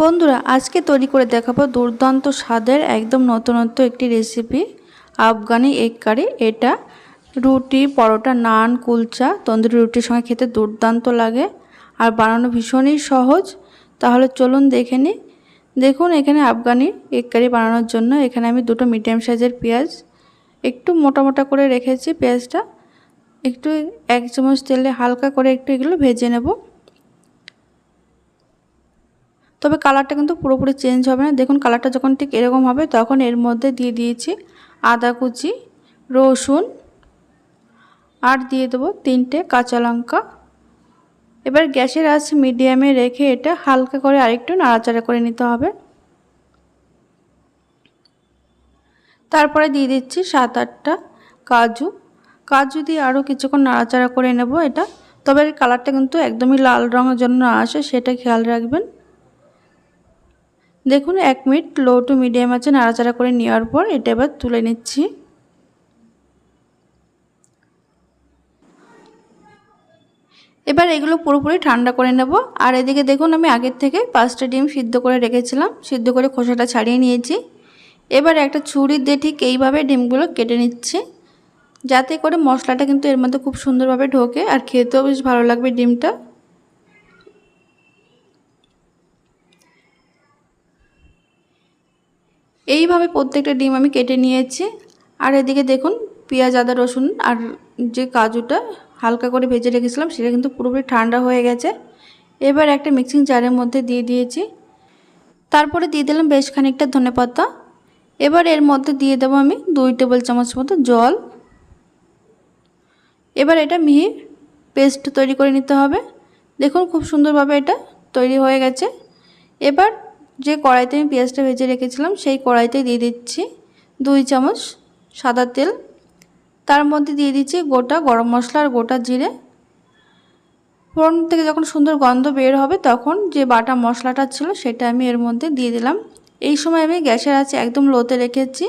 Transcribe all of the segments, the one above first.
বন্ধুরা, আজকে তৈরি করে দেখাবো দুর্দান্ত স্বাদের একদম নতুনত্ব একটি রেসিপি আফগানি এগ কারি এটা রুটি, পরোটা, নান, কুলচা, তন্দুরি রুটির সঙ্গে খেতে দুর্দান্ত লাগে আর বানানো ভীষণই সহজ। তাহলে চলুন দেখে নিই। দেখুন, এখানে আফগানি এগ কারি বানানোর জন্য এখানে আমি দুটো মিডিয়াম সাইজের পেঁয়াজ একটু মোটা মোটা করে রেখেছি। পেঁয়াজটা একটু এক চামচ তেলে হালকা করে একটু এগুলো ভেজে নেব। তবে কালারটা কিন্তু পুরোপুরি চেঞ্জ হবে না। দেখুন, কালারটা যখন ঠিক এরকম হবে, তখন এর মধ্যে দিয়ে দিয়েছি আদা কুচি, রসুন, আর দিয়ে দেবো তিনটে কাঁচা লঙ্কা। এবার গ্যাসের আঁচ মিডিয়ামে রেখে এটা হালকা করে আরেকটু নাড়াচাড়া করে নিতে হবে। তারপরে দিয়ে দিচ্ছি সাত আটটা কাজু। কাজু দিয়ে আরও কিছুক্ষণ নাড়াচাড়া করে নেব এটা। তবে কালারটা কিন্তু একদমই লাল রঙের জন্য আসে, সেটা খেয়াল রাখবেন। দেখুন, এক মিনিট লো টু মিডিয়াম আছে, নাড়াচাড়া করে নেওয়ার পর এটা এবার তুলে নিচ্ছি। এবার এগুলো পুরোপুরি ঠান্ডা করে নেব। আর এদিকে দেখুন, আমি আগের থেকে পাঁচটা ডিম সিদ্ধ করে রেখেছিলাম। সিদ্ধ করে খোসাটা ছাড়িয়ে নিয়েছি। এবার একটা ছুরি দিয়ে ঠিক এইভাবে ডিমগুলো কেটে নিচ্ছি। যাতে করে মশলাটা কিন্তু এর মধ্যে খুব সুন্দরভাবে ঢোকে, আর খেতেও বেশ ভালো লাগবে ডিমটা। এইভাবে প্রত্যেকটা ডিম আমি কেটে নিয়েছি। আর এদিকে দেখুন, পেঁয়াজ, আদা, রসুন আর যে কাজুটা হালকা করে ভেজে রেখেছিলাম, সেটা কিন্তু পুরোপুরি ঠান্ডা হয়ে গেছে। এবার একটা মিক্সিং জারের মধ্যে দিয়ে দিয়েছি। তারপরে দিয়ে দিলাম বেশ খানিকটা ধনে পাতা। এবার এর মধ্যে দিয়ে দেবো আমি দুই টেবিল চামচ মতো জল। এবার এটা মিহি পেস্ট তৈরি করে নিতে হবে। দেখুন, খুব সুন্দরভাবে এটা তৈরি হয়ে গেছে। এবার যে কড়াইতে আমি পেঁয়াজটা ভেজে রেখেছিলাম, সেই কড়াইতে দিয়ে দিচ্ছি দুই চামচ সাদা তেল। তার মধ্যে দিয়ে দিচ্ছি গোটা গরম মশলা আর গোটা জিরে। ফোড়ন থেকে যখন সুন্দর গন্ধ বের হবে, তখন যে বাটা মশলাটা ছিল, সেটা আমি এর মধ্যে দিয়ে দিলাম। এই সময় আমি গ্যাসের আছে একদম লোতে রেখেছি।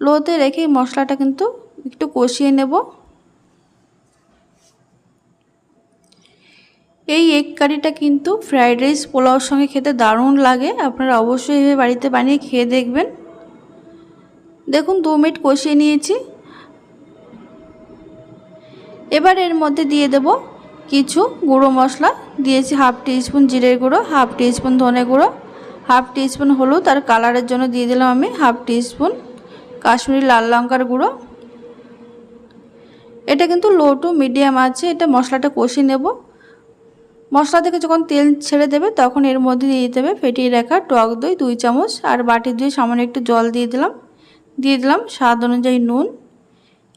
লোতে রেখে মশলাটা কিন্তু একটু কষিয়ে নেব। এই এগ কারিটা কিন্তু ফ্রায়েড রাইস পোলাওর সঙ্গে খেতে দারুণ লাগে। আপনারা অবশ্যই এভাবে বাড়িতে বানিয়ে খেয়ে দেখবেন। দেখুন, দু মিনিট কষিয়ে নিয়েছি। এবার এর মধ্যে দিয়ে দেব কিছু গুঁড়ো মশলা। দিয়েছি হাফ স্পুন জিরের গুঁড়ো, হাফ স্পুন ধনে গুঁড়ো, হাফ স্পুন হলুদ আর কালারের জন্য দিয়ে দিলাম আমি হাফ স্পুন কাশ্মীরি লাল লঙ্কার গুঁড়ো। এটা কিন্তু লো টু মিডিয়াম আছে, এটা মশলাটা কষিয়ে নেব। মশলা থেকে যখন তেল ছেড়ে দেবে, তখন এর মধ্যে দিয়ে দিতে হবে ফেটিয়ে রাখা টক দই দুই চামচ আর বাটি দিয়ে সামান্য একটু জল দিয়ে দিলাম। দিয়ে দিলাম স্বাদ অনুযায়ী নুন।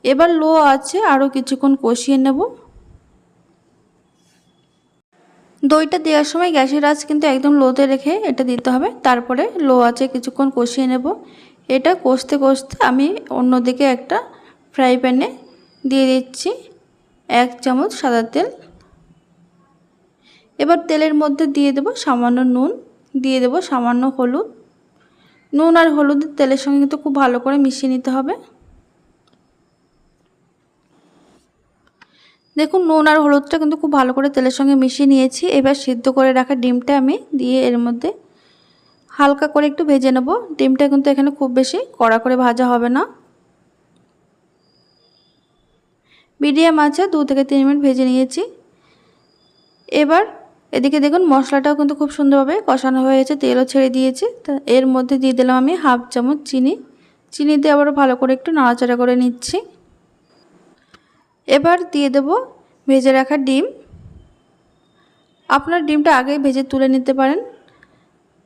এবার লো আছে আরও কিছুক্ষণ কষিয়ে নেব। দইটা দেওয়ার সময় গ্যাসের আঁচ কিন্তু একদম লোতে রেখে এটা দিতে হবে। তারপরে লো আছে কিছুক্ষণ কষিয়ে নেব। এটা কষতে কষতে আমি অন্যদিকে একটা ফ্রাই প্যানে দিয়ে দিচ্ছি এক চামচ সাদা তেল। এবার তেলের মধ্যে দিয়ে দেব সামান্য নুন, দিয়ে দেব সামান্য হলুদ। নুন আর হলুদ তেলের সঙ্গে কিন্তু খুব ভালো করে মিশিয়ে নিতে হবে। দেখুন, নুন আর হলুদটা কিন্তু খুব ভালো করে তেলের সঙ্গে মিশিয়ে নিয়েছি। এবার সিদ্ধ করে রাখা ডিমটা আমি দিয়ে এর মধ্যে হালকা করে একটু ভেজে নেব। ডিমটা কিন্তু এখানে খুব বেশি কড়া করে ভাজা হবে না। মিডিয়াম আছে দু থেকে তিন মিনিট ভেজে নিয়েছি। এবার এদিকে দেখুন, মশলাটাও কিন্তু খুব সুন্দরভাবে কষানো হয়েছে, তেলও ছেড়ে দিয়েছে। তা এর মধ্যে দিয়ে দিলাম আমি হাফ চামচ চিনি। চিনি দিয়ে আবারও ভালো করে একটু নাড়াচাড়া করে নিচ্ছি। এবার দিয়ে দেব ভেজে রাখা ডিম। আপনার ডিমটা আগে ভেজে তুলে নিতে পারেন।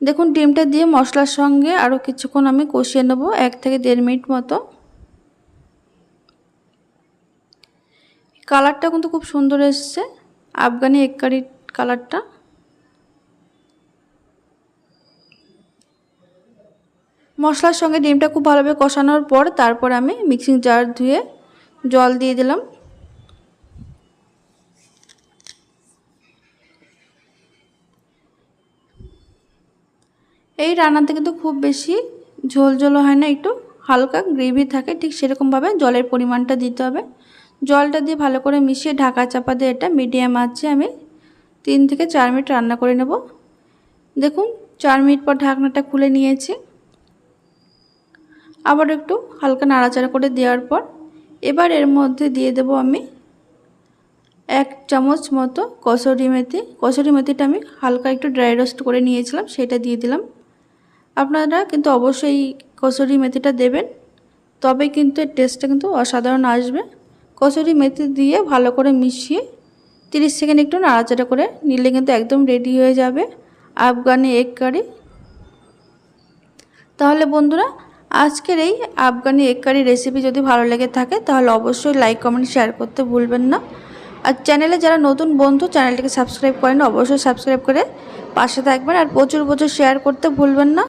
দেখুন, ডিমটা দিয়ে মশলার সঙ্গে আরও কিছুক্ষণ আমি কষিয়ে নেব, এক থেকে দেড় মিনিট মতো। কালারটা কিন্তু খুব সুন্দর এসছে। আফগানি এক কারির কালারটা? মশলার সঙ্গে ডিমটা খুব ভালোভাবে কষানোর পর তারপর আমি মিক্সিং জার ধুয়ে জল দিয়ে দিলাম। এই রান্নাতে কিন্তু খুব বেশি ঝোল হয় না, একটু হালকা গ্রেভি থাকে, ঠিক সেরকমভাবে জলের পরিমাণটা দিতে হবে। জলটা দিয়ে ভালো করে মিশিয়ে ঢাকা চাপা দিয়ে এটা মিডিয়াম আছে আমি তিন থেকে চার মিনিট রান্না করে নেব। দেখুন, চার মিনিট পর ঢাকনাটা খুলে নিয়েছি। আবার একটু হালকা নাড়াচাড়া করে দেওয়ার পর এবার এর মধ্যে দিয়ে দেব আমি এক চামচ মতো কসুরি মেথি। কসুরি মেথিটা আমি হালকা একটু ড্রাই রোস্ট করে নিয়েছিলাম, সেটা দিয়ে দিলাম। আপনারা কিন্তু অবশ্যই কসুরি মেথিটা দেবেন, তবে কিন্তু এর টেস্টটা কিন্তু অসাধারণ আসবে। কসুরি মেথি দিয়ে ভালো করে মিশিয়ে তিরিশ সেকেন্ড একটু নাড়াচাড়া করে নিলে কিন্তু একদম রেডি হয়ে যাবে আফগানি এগ কারি তাহলে বন্ধুরা, আজকের এই আফগানি এগ কারি রেসিপি যদি ভালো লেগে থাকে, তাহলে অবশ্যই লাইক কমেন্ট শেয়ার করতে ভুলবেন না। আর চ্যানেলে যারা নতুন বন্ধু চ্যানেলটিকে সাবস্ক্রাইব করেন, অবশ্যই সাবস্ক্রাইব করে পাশে থাকবেন আর প্রচুর প্রচুর শেয়ার করতে ভুলবেন না।